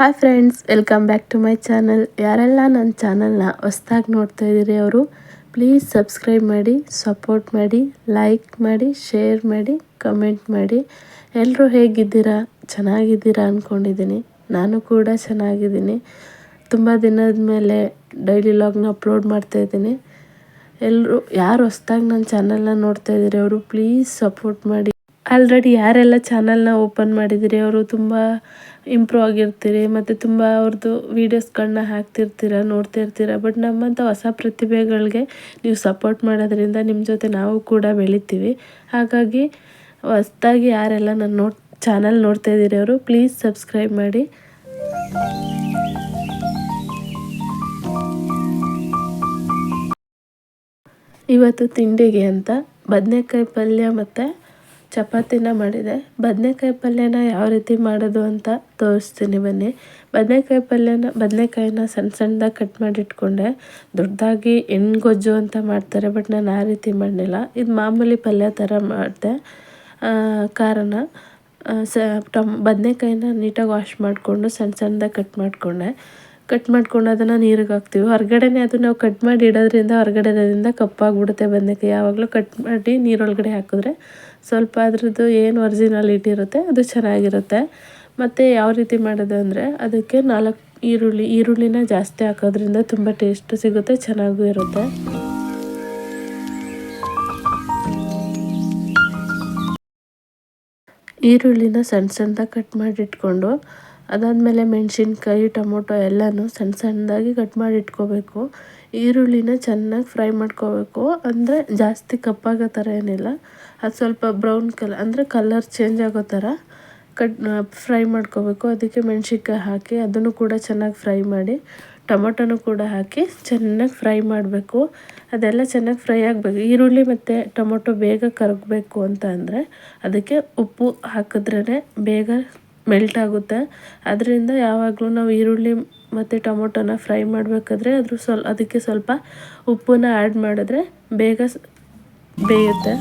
Hi friends, welcome back to my channel. ಯಾರೆಲ್ಲ ನನ್ನ ಚಾನಲ್ನ ಹೊಸ್ದಾಗಿ ನೋಡ್ತಾ ಇದ್ದೀರಿ ಅವರು, ಪ್ಲೀಸ್ ಸಬ್ಸ್ಕ್ರೈಬ್ ಮಾಡಿ, ಸಪೋರ್ಟ್ ಮಾಡಿ, ಲೈಕ್ ಮಾಡಿ, ಶೇರ್ ಮಾಡಿ, ಕಮೆಂಟ್ ಮಾಡಿ. ಎಲ್ಲರೂ ಹೇಗಿದ್ದೀರಾ? ಚೆನ್ನಾಗಿದ್ದೀರಾ ಅಂದ್ಕೊಂಡಿದ್ದೀನಿ ನಾನು ಕೂಡ ಚೆನ್ನಾಗಿದ್ದೀನಿ. ತುಂಬ ದಿನದ ಮೇಲೆ ಡೈಲಿ ಲಾಗ್ನ ಅಪ್ಲೋಡ್ ಮಾಡ್ತಾಯಿದ್ದೀನಿ ಎಲ್ಲರೂ ಯಾರು ಹೊಸ್ದಾಗಿ ನನ್ನ ಚಾನಲ್ನ ನೋಡ್ತಾ ಇದ್ದೀರಿ ಅವರು, ಪ್ಲೀಸ್ ಸಪೋರ್ಟ್ ಮಾಡಿ. ಆಲ್ರೆಡಿ ಯಾರೆಲ್ಲ ಚಾನಲ್ನ ಓಪನ್ ಮಾಡಿದ್ದೀರಿ ಅವರು ತುಂಬ ಇಂಪ್ರೂವ್ ಆಗಿರ್ತೀರಿ, ಮತ್ತು ತುಂಬ ಅವ್ರದ್ದು ವೀಡಿಯೋಸ್ಗಳನ್ನ ಹಾಕ್ತಿರ್ತೀರ ನೋಡ್ತಿರ್ತೀರ ಬಟ್ ನಮ್ಮಂಥ ಹೊಸ ಪ್ರತಿಭೆಗಳಿಗೆ ನೀವು ಸಪೋರ್ಟ್ ಮಾಡೋದ್ರಿಂದ ನಿಮ್ಮ ಜೊತೆ ನಾವು ಕೂಡ ಬೆಳಿತೀವಿ. ಹಾಗಾಗಿ ಹೊಸ್ದಾಗಿ ಯಾರೆಲ್ಲ ನನ್ನ ನೋಡ್ ಚಾನಲ್ ನೋಡ್ತಾ ಇದ್ದೀರಿ ಅವರು ಪ್ಲೀಸ್ ಸಬ್ಸ್ಕ್ರೈಬ್ ಮಾಡಿ. ಇವತ್ತು ತಿಂಡಿಗೆ ಅಂತ ಬದನೆಕಾಯಿ ಪಲ್ಯ ಮತ್ತು ಚಪಾತಿನ ಮಾಡಿದೆ. ಬದನೆಕಾಯಿ ಪಲ್ಯನ ಯಾವ ರೀತಿ ಮಾಡೋದು ಅಂತ ತೋರಿಸ್ತೀನಿ ಬನ್ನಿ. ಬದನೆಕಾಯಿ ಪಲ್ಯನ, ಬದನೆಕಾಯಿನ ಸಣ್ಣ ಸಣ್ಣದಾಗಿ ಕಟ್ ಮಾಡಿಟ್ಕೊಂಡೆ. ದೊಡ್ಡದಾಗಿ ಎಣ್ಗೊಜ್ಜು ಅಂತ ಮಾಡ್ತಾರೆ, ಬಟ್ ನಾನು ಆ ರೀತಿ ಮಾಡಲಿಲ್ಲ. ಇದು ಮಾಮೂಲಿ ಪಲ್ಯ ಥರ ಮಾಡಿದೆ. ಕಾರಣ ಸ, ಟಮ್, ಬದನೆಕಾಯಿನ ನೀಟಾಗಿ ವಾಶ್ ಮಾಡಿಕೊಂಡು ಸಣ್ಣ ಸಣ್ಣದಾಗಿ ಕಟ್ ಮಾಡಿಕೊಂಡೆ. ಕಟ್ ಮಾಡ್ಕೊಂಡು ಅದನ್ನು ನೀರಿಗೆ ಹಾಕ್ತೀವಿ. ಹೊರಗಡೆನೇ ಅದು ನಾವು ಕಟ್ ಮಾಡಿ ಇಡೋದ್ರಿಂದ ಹೊರಗಡೆದಿಂದ ಕಪ್ಪಾಗ್ಬಿಡುತ್ತೆ ಬಂದಕ್ಕೆ ಯಾವಾಗಲೂ ಕಟ್ ಮಾಡಿ ನೀರೊಳಗಡೆ ಹಾಕಿದ್ರೆ ಸ್ವಲ್ಪ ಅದ್ರದ್ದು ಏನು ಒರಿಜಿನಾಲಿಟಿ ಇರುತ್ತೆ ಅದು ಚೆನ್ನಾಗಿರುತ್ತೆ. ಮತ್ತು ಯಾವ ರೀತಿ ಮಾಡೋದು ಅಂದರೆ ಅದಕ್ಕೆ ನಾಲ್ಕು ಈರುಳ್ಳಿ, ಈರುಳ್ಳಿನ ಜಾಸ್ತಿ ಹಾಕೋದ್ರಿಂದ ತುಂಬ ಟೇಸ್ಟ್ ಸಿಗುತ್ತೆ, ಚೆನ್ನಾಗೂ ಇರುತ್ತೆ. ಈರುಳ್ಳಿನ ಸಣ್ಣ ಸಣ್ಣದಾಗ ಕಟ್ ಮಾಡಿ ಇಟ್ಕೊಂಡು ಅದಾದಮೇಲೆ ಮೆಣಸಿನ್ಕಾಯಿ, ಟೊಮೊಟೊ ಎಲ್ಲನೂ ಸಣ್ಣ ಸಣ್ಣದಾಗಿ ಕಟ್ ಮಾಡಿ ಇಟ್ಕೋಬೇಕು. ಈರುಳ್ಳಿನ ಚೆನ್ನಾಗಿ ಫ್ರೈ ಮಾಡ್ಕೋಬೇಕು. ಅಂದರೆ ಜಾಸ್ತಿ ಕಪ್ಪಾಗೋ ಥರ ಏನಿಲ್ಲ. ಅದು ಸ್ವಲ್ಪ ಬ್ರೌನ್ ಕಲರ್ ಅಂದರೆ ಕಲರ್ ಚೇಂಜ್ ಆಗೋ ಥರ ಕಟ್ ಫ್ರೈ ಮಾಡ್ಕೋಬೇಕು. ಅದಕ್ಕೆ ಮೆಣಸಿನ್ಕಾಯಿ ಹಾಕಿ ಅದನ್ನು ಕೂಡ ಚೆನ್ನಾಗಿ ಫ್ರೈ ಮಾಡಿ, ಟೊಮೊಟೊನೂ ಕೂಡ ಹಾಕಿ ಚೆನ್ನಾಗಿ ಫ್ರೈ ಮಾಡಬೇಕು. ಅದೆಲ್ಲ ಚೆನ್ನಾಗಿ ಫ್ರೈ ಆಗಬೇಕು. ಈರುಳ್ಳಿ ಮತ್ತು ಟೊಮೊಟೊ ಬೇಗ ಕರಗಬೇಕು ಅಂತ ಅಂದರೆ ಅದಕ್ಕೆ ಉಪ್ಪು ಹಾಕಿದ್ರೇ ಬೇಗ ಮೆಲ್ಟ್ ಆಗುತ್ತೆ. ಅದರಿಂದ ಯಾವಾಗಲೂ ನಾವು ಈರುಳ್ಳಿ ಮತ್ತು ಟೊಮೊಟೊನ ಫ್ರೈ ಮಾಡಬೇಕಾದ್ರೆ ಅದ್ರ ಸ್ವಲ್ಪ ಅದಕ್ಕೆ ಸ್ವಲ್ಪ ಉಪ್ಪನ್ನ ಆ್ಯಡ್ ಮಾಡಿದ್ರೆ ಬೇಗ ಬೇಯುತ್ತೆ.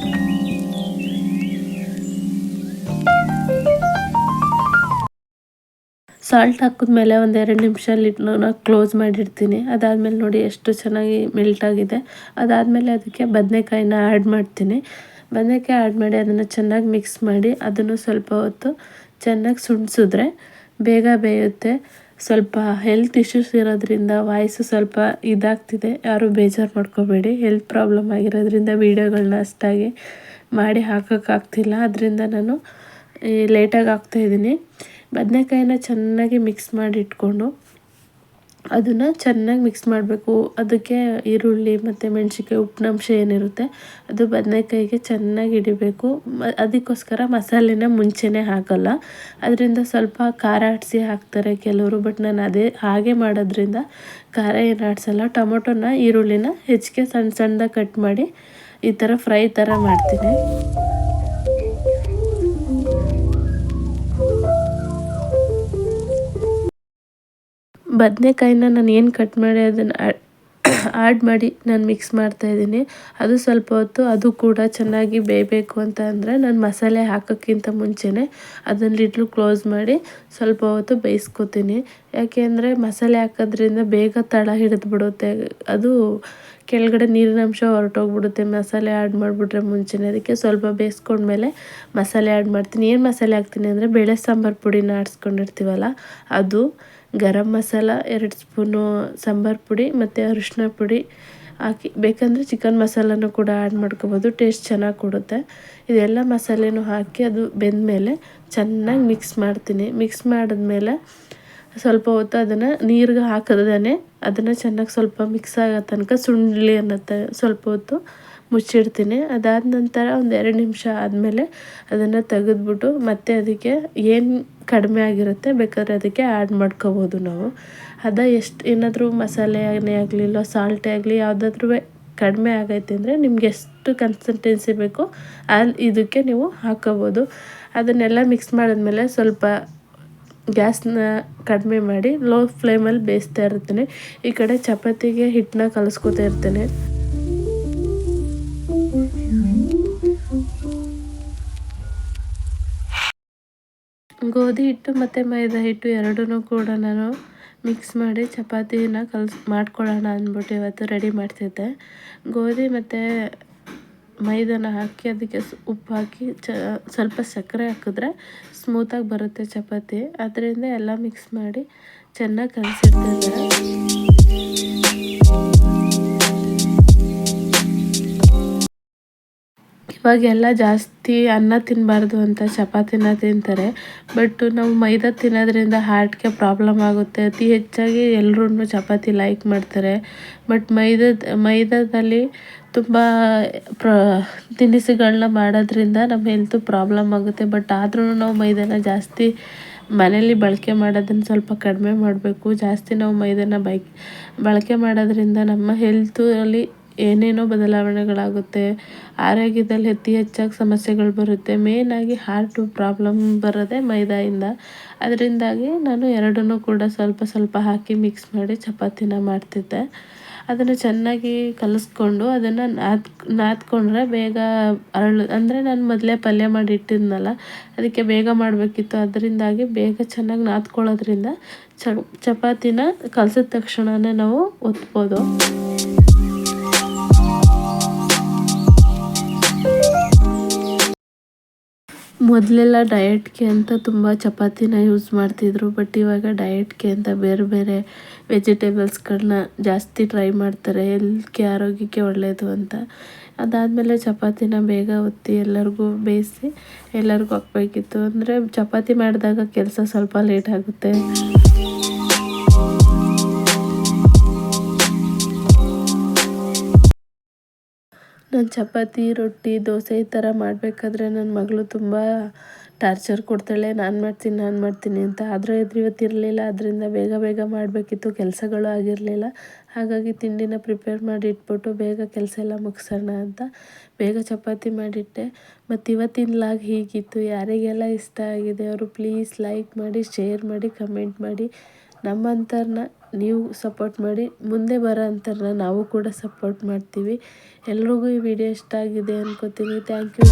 ಸಾಲ್ಟ್ ಹಾಕಿದ್ಮೇಲೆ ಎರಡು ನಿಮಿಷ ಲಿಡ್ನ ಕ್ಲೋಸ್ ಮಾಡಿರ್ತೀನಿ. ಅದಾದಮೇಲೆ ನೋಡಿ ಎಷ್ಟು ಚೆನ್ನಾಗಿ ಮೆಲ್ಟ್ ಆಗಿದೆ. ಅದಾದಮೇಲೆ ಅದಕ್ಕೆ ಬದನೆಕಾಯಿನ ಆ್ಯಡ್ ಮಾಡ್ತೀನಿ. ಬದನೆಕಾಯಿ ಆ್ಯಡ್ ಮಾಡಿ ಅದನ್ನು ಚೆನ್ನಾಗಿ ಮಿಕ್ಸ್ ಮಾಡಿ ಅದನ್ನು ಸ್ವಲ್ಪ ಹೊತ್ತು ಚೆನ್ನಾಗಿ ಸುಣ್ಸಿದ್ರೆ ಬೇಗ ಬೇಯುತ್ತೆ. ಸ್ವಲ್ಪ ಹೆಲ್ತ್ ಇಶ್ಯೂಸ್ ಇರೋದ್ರಿಂದ ವಾಯ್ಸು ಸ್ವಲ್ಪ ಇದಾಗ್ತಿದೆ. ಯಾರೂ ಬೇಜಾರು ಮಾಡ್ಕೋಬೇಡಿ. ಹೆಲ್ತ್ ಪ್ರಾಬ್ಲಮ್ ಆಗಿರೋದ್ರಿಂದ ವೀಡಿಯೋಗಳನ್ನ ಅಷ್ಟಾಗಿ ಮಾಡಿ ಹಾಕೋಕ್ಕಾಗ್ತಿಲ್ಲ ಅದರಿಂದ ನಾನು ಲೇಟಾಗಿ ಹಾಕ್ತಾಯಿದ್ದೀನಿ ಬದನೆಕಾಯಿನ ಚೆನ್ನಾಗಿ ಮಿಕ್ಸ್ ಮಾಡಿ ಇಟ್ಕೊಂಡು ಅದನ್ನು ಚೆನ್ನಾಗಿ ಮಿಕ್ಸ್ ಮಾಡಬೇಕು. ಅದಕ್ಕೆ ಈರುಳ್ಳಿ ಮತ್ತು ಮೆಣ್ಸಿನ್ಕಾಯಿ ಉಪ್ಪಿನಂಶ ಏನಿರುತ್ತೆ, ಅದು ಬದನೆಕಾಯಿಗೆ ಚೆನ್ನಾಗಿ ಹಿಡಿಬೇಕು. ಅದಕ್ಕೋಸ್ಕರ ಮಸಾಲೆನ ಮುಂಚೆನೇ ಹಾಕಲ್ಲ. ಅದರಿಂದ ಸ್ವಲ್ಪ ಖಾರ ಆಡಿಸಿ ಹಾಕ್ತಾರೆ ಕೆಲವರು ಬಟ್ ನಾನು ಅದೇ, ಹಾಗೆ ಮಾಡೋದ್ರಿಂದ ಖಾರ ಏನು ಆಡಿಸಲ್ಲ. ಟೊಮೊಟೊನ, ಈರುಳ್ಳಿನ ಹೆಚ್ಚಿಗೆ ಸಣ್ಣ ಸಣ್ಣದಾಗಿ ಕಟ್ ಮಾಡಿ ಈ ಥರ ಫ್ರೈ ಥರ ಮಾಡ್ತೀನಿ. ಬದನೆಕಾಯಿನ ನಾನು ಏನು ಕಟ್ ಮಾಡಿ ಅದನ್ನು ಆ್ಯಡ್ ಮಾಡಿ ನಾನು ಮಿಕ್ಸ್ ಮಾಡ್ತಾಯಿದ್ದೀನಿ ಅದು ಸ್ವಲ್ಪ ಹೊತ್ತು ಅದು ಕೂಡ ಚೆನ್ನಾಗಿ ಬೇಯಬೇಕು ಅಂತ ಅಂದರೆ ನಾನು ಮಸಾಲೆ ಹಾಕೋಕ್ಕಿಂತ ಮುಂಚೆನೇ ಅದನ್ನು ಲಿಟ್ಲು ಕ್ಲೋಸ್ ಮಾಡಿ ಸ್ವಲ್ಪ ಹೊತ್ತು ಬೇಯಿಸ್ಕೊತೀನಿ. ಯಾಕೆ ಅಂದರೆ ಮಸಾಲೆ ಹಾಕೋದ್ರಿಂದ ಬೇಗ ತಳ ಹಿಡಿದ್ಬಿಡುತ್ತೆ. ಅದು ಕೆಳಗಡೆ ನೀರಿನ ಅಂಶ ಹೊರಟೋಗ್ಬಿಡುತ್ತೆ, ಮಸಾಲೆ ಆ್ಯಡ್ ಮಾಡಿಬಿಟ್ರೆ ಮುಂಚೆನೇ. ಅದಕ್ಕೆ ಸ್ವಲ್ಪ ಬೇಯಿಸ್ಕೊಂಡ್ಮೇಲೆ ಮಸಾಲೆ ಆ್ಯಡ್ ಮಾಡ್ತೀನಿ. ಏನು ಮಸಾಲೆ ಹಾಕ್ತೀನಿ ಅಂದರೆ ಬೇಳೆ ಸಾಂಬಾರು ಪುಡಿನ ಆಡಿಸ್ಕೊಂಡಿರ್ತೀವಲ್ಲ, ಅದು ಗರಂ ಮಸಾಲ, ಎರಡು ಸ್ಪೂನು ಸಾಂಬಾರು ಪುಡಿ ಮತ್ತು ಅರಿಶಿನ ಪುಡಿ ಹಾಕಿ, ಬೇಕಂದರೆ ಚಿಕನ್ ಮಸಾಲನೂ ಕೂಡ ಆ್ಯಡ್ ಮಾಡ್ಕೊಬೋದು. ಟೇಸ್ಟ್ ಚೆನ್ನಾಗಿ ಕೊಡುತ್ತೆ. ಇದೆಲ್ಲ ಮಸಾಲೆನೂ ಹಾಕಿ ಅದು ಬೆಂದಮೇಲೆ ಚೆನ್ನಾಗಿ ಮಿಕ್ಸ್ ಮಾಡ್ತೀನಿ. ಮಿಕ್ಸ್ ಮಾಡಿದ್ಮೇಲೆ ಸ್ವಲ್ಪ ಹೊತ್ತು ಅದನ್ನು ನೀರಿಗೆ ಹಾಕಿದ್ರೆ ಅದನ್ನು ಚೆನ್ನಾಗಿ ಸ್ವಲ್ಪ ಮಿಕ್ಸ್ ಆಗೋ ತನಕ ಸುಂಡ್ಲಿ ಅನ್ನತ್ತೆ. ಸ್ವಲ್ಪ ಹೊತ್ತು ಮುಚ್ಚಿಡ್ತೀನಿ. ಅದಾದ ನಂತರ ಒಂದು ಎರಡು ನಿಮಿಷ ಆದಮೇಲೆ ಅದನ್ನು ತೆಗೆದ್ಬಿಟ್ಟು ಮತ್ತೆ ಅದಕ್ಕೆ ಏನು ಕಡಿಮೆ ಆಗಿರುತ್ತೆ ಬೇಕಾದ್ರೆ ಅದಕ್ಕೆ ಆ್ಯಡ್ ಮಾಡ್ಕೋಬೋದು ನಾವು. ಅದ ಎಷ್ಟು ಏನಾದರೂ ಮಸಾಲೆ ಆಗಲಿ ಇಲ್ಲ ಸಾಲ್ಟೇ ಆಗಲಿ ಯಾವುದಾದ್ರೂ ಕಡಿಮೆ ಆಗೈತೆ ಅಂದರೆ ನಿಮ್ಗೆ ಎಷ್ಟು ಕನ್ಸಿಸ್ಟೆನ್ಸಿ ಬೇಕೋ ಅಲ್ಲಿ ಇದಕ್ಕೆ ನೀವು ಹಾಕೋಬೋದು. ಅದನ್ನೆಲ್ಲ ಮಿಕ್ಸ್ ಮಾಡಿದ್ಮೇಲೆ ಸ್ವಲ್ಪ ಗ್ಯಾಸ್ನ ಕಡಿಮೆ ಮಾಡಿ ಲೋ ಫ್ಲೇಮಲ್ಲಿ ಬೇಯಿಸ್ತಾ ಇರ್ತೀನಿ. ಈ ಕಡೆ ಚಪಾತಿಗೆ ಹಿಟ್ಟನ್ನ ಕಲಿಸ್ಕೊತಾ ಇರ್ತೀನಿ. ಗೋಧಿ ಹಿಟ್ಟು ಮತ್ತು ಮೈದಾ ಹಿಟ್ಟು ಎರಡೂ ಕೂಡ ನಾನು ಮಿಕ್ಸ್ ಮಾಡಿ ಚಪಾತಿನ ಕಲ್ಸ್ ಮಾಡ್ಕೊಳ್ಳೋಣ ಅಂದ್ಬಿಟ್ಟು ಇವತ್ತು ರೆಡಿ ಮಾಡ್ತಿದ್ದೆ. ಗೋಧಿ ಮತ್ತು ಮೈದಾನ ಹಾಕಿ ಅದಕ್ಕೆ ಉಪ್ಪು ಹಾಕಿ ಚ ಸ್ವಲ್ಪ ಸಕ್ಕರೆ ಹಾಕಿದ್ರೆ ಸ್ಮೂತಾಗಿ ಬರುತ್ತೆ ಚಪಾತಿ. ಅದರಿಂದ ಎಲ್ಲ ಮಿಕ್ಸ್ ಮಾಡಿ ಚೆನ್ನಾಗಿ ಕಲಸಿಡ್ತಿದ್ದೆ ಇವಾಗೆಲ್ಲ ಜಾಸ್ತಿ ಅನ್ನ ತಿನ್ನಬಾರ್ದು ಅಂತ ಚಪಾತಿನ ತಿಂತಾರೆ. ಬಟ್ ನಾವು ಮೈದಾ ತಿನ್ನೋದ್ರಿಂದ ಹಾರ್ಟ್ಗೆ ಪ್ರಾಬ್ಲಮ್ ಆಗುತ್ತೆ. ಅತಿ ಹೆಚ್ಚಾಗಿ ಎಲ್ಲರೂ ಚಪಾತಿ ಲೈಕ್ ಮಾಡ್ತಾರೆ. ಬಟ್ ಮೈದಾದ, ಮೈದಾದಲ್ಲಿ ತುಂಬ ಪ್ರ ತಿನಿಸುಗಳನ್ನ ಮಾಡೋದ್ರಿಂದ ನಮ್ಮ ಹೆಲ್ತು ಪ್ರಾಬ್ಲಮ್ ಆಗುತ್ತೆ. ಬಟ್ ಆದ್ರೂ ನಾವು ಮೈದಾನ ಜಾಸ್ತಿ ಮನೇಲಿ ಬಳಕೆ ಮಾಡೋದನ್ನು ಸ್ವಲ್ಪ ಕಡಿಮೆ ಮಾಡಬೇಕು. ಜಾಸ್ತಿ ನಾವು ಮೈದಾನ ಬೈಕ್ ಬಳಕೆ ಮಾಡೋದ್ರಿಂದ ನಮ್ಮ ಹೆಲ್ತು ಅಲ್ಲಿ ಏನೇನೋ ಬದಲಾವಣೆಗಳಾಗುತ್ತೆ, ಆರೋಗ್ಯದಲ್ಲಿ ಅತಿ ಹೆಚ್ಚಾಗಿ ಸಮಸ್ಯೆಗಳು ಬರುತ್ತೆ. ಮೇಯ್ನಾಗಿ ಹಾರ್ಟು ಪ್ರಾಬ್ಲಮ್ ಬರೋದೇ ಮೈದಾಯಿಂದ. ಅದರಿಂದಾಗಿ ನಾನು ಎರಡನ್ನೂ ಕೂಡ ಸ್ವಲ್ಪ ಸ್ವಲ್ಪ ಹಾಕಿ ಮಿಕ್ಸ್ ಮಾಡಿ ಚಪಾತಿನ ಮಾಡ್ತಿದ್ದೆ. ಅದನ್ನು ಚೆನ್ನಾಗಿ ಕಲಿಸ್ಕೊಂಡು ಅದನ್ನು ನಾದ್, ನಾದ್ಕೊಂಡ್ರೆ ಬೇಗ ಅರಳು, ಅಂದರೆ ನಾನು ಮೊದಲೇ ಪಲ್ಯ ಮಾಡಿ ಇಟ್ಟಿದ್ನಲ್ಲ, ಅದಕ್ಕೆ ಬೇಗ ಮಾಡಬೇಕಿತ್ತು. ಅದರಿಂದಾಗಿ ಬೇಗ ಚೆನ್ನಾಗಿ ನಾದ್ಕೊಳ್ಳೋದ್ರಿಂದ ಚಪಾತಿನ ಕಲಸಿದ ತಕ್ಷಣವೇ ನಾವು ಒತ್ಬೋದು. ಮೊದಲೆಲ್ಲ ಡಯಟ್ಗೆ ಅಂತ ತುಂಬ ಚಪಾತಿನ ಯೂಸ್ ಮಾಡ್ತಿದ್ರು ಬಟ್ ಇವಾಗ ಡಯಟ್ಗೆ ಅಂತ ಬೇರೆ ಬೇರೆ ವೆಜಿಟೇಬಲ್ಸ್ಗಳನ್ನ ಜಾಸ್ತಿ ಟ್ರೈ ಮಾಡ್ತಾರೆ. ಹೆಲ್ತ್ಗೆ, ಆರೋಗ್ಯಕ್ಕೆ ಒಳ್ಳೆಯದು ಅಂತ. ಅದಾದಮೇಲೆ ಚಪಾತಿನ ಬೇಗ ಒತ್ತಿ ಎಲ್ಲರಿಗೂ ಬೇಯಿಸಿ ಎಲ್ಲರಿಗೂ ಹಾಕ್ಬೇಕಿತ್ತು. ಅಂದರೆ ಚಪಾತಿ ಮಾಡಿದಾಗ ಕೆಲಸ ಸ್ವಲ್ಪ ಲೇಟ್ ಆಗುತ್ತೆ. ನಾನು ಚಪಾತಿ, ರೊಟ್ಟಿ, ದೋಸೆ ಈ ಥರ ಮಾಡಬೇಕಾದ್ರೆ ನನ್ನ ಮಗಳು ತುಂಬ ಟಾರ್ಚರ್ ಕೊಡ್ತಾಳೆ. ನಾನು ಮಾಡ್ತೀನಿ ನಾನು ಮಾಡ್ತೀನಿ ಅಂತ. ಆದರೆ ಇದು ಇವತ್ತು ಇರಲಿಲ್ಲ. ಅದರಿಂದ ಬೇಗ ಬೇಗ ಮಾಡಬೇಕಿತ್ತು. ಕೆಲಸಗಳು ಆಗಿರಲಿಲ್ಲ. ಹಾಗಾಗಿ ತಿಂಡಿನ ಪ್ರಿಪೇರ್ ಮಾಡಿ ಇಟ್ಬಿಟ್ಟು ಬೇಗ ಕೆಲಸ ಎಲ್ಲ ಮುಗಿಸೋಣ ಅಂತ ಬೇಗ ಚಪಾತಿ ಮಾಡಿಟ್ಟೆ. ಮತ್ತು ಇವತ್ತಿನ ಲಾಗ್ ಹೀಗಿತ್ತು. ಯಾರಿಗೆಲ್ಲ ಇಷ್ಟ ಆಗಿದೆ ಅವರು ಪ್ಲೀಸ್ ಲೈಕ್ ಮಾಡಿ, ಶೇರ್ ಮಾಡಿ, ಕಮೆಂಟ್ ಮಾಡಿ. ನಮ್ಮಂಥವ್ರನ್ನ ನೀವು ಸಪೋರ್ಟ್ ಮಾಡಿ, ಮುಂದೆ ಬರೋ ಅಂಥರನ್ನ ನಾವು ಕೂಡ ಸಪೋರ್ಟ್ ಮಾಡ್ತೀವಿ. ಎಲ್ರಿಗೂ ಈ ವಿಡಿಯೋ ಇಷ್ಟ ಆಗಿದೆ ಅನ್ಕೋತೀನಿ. Thank you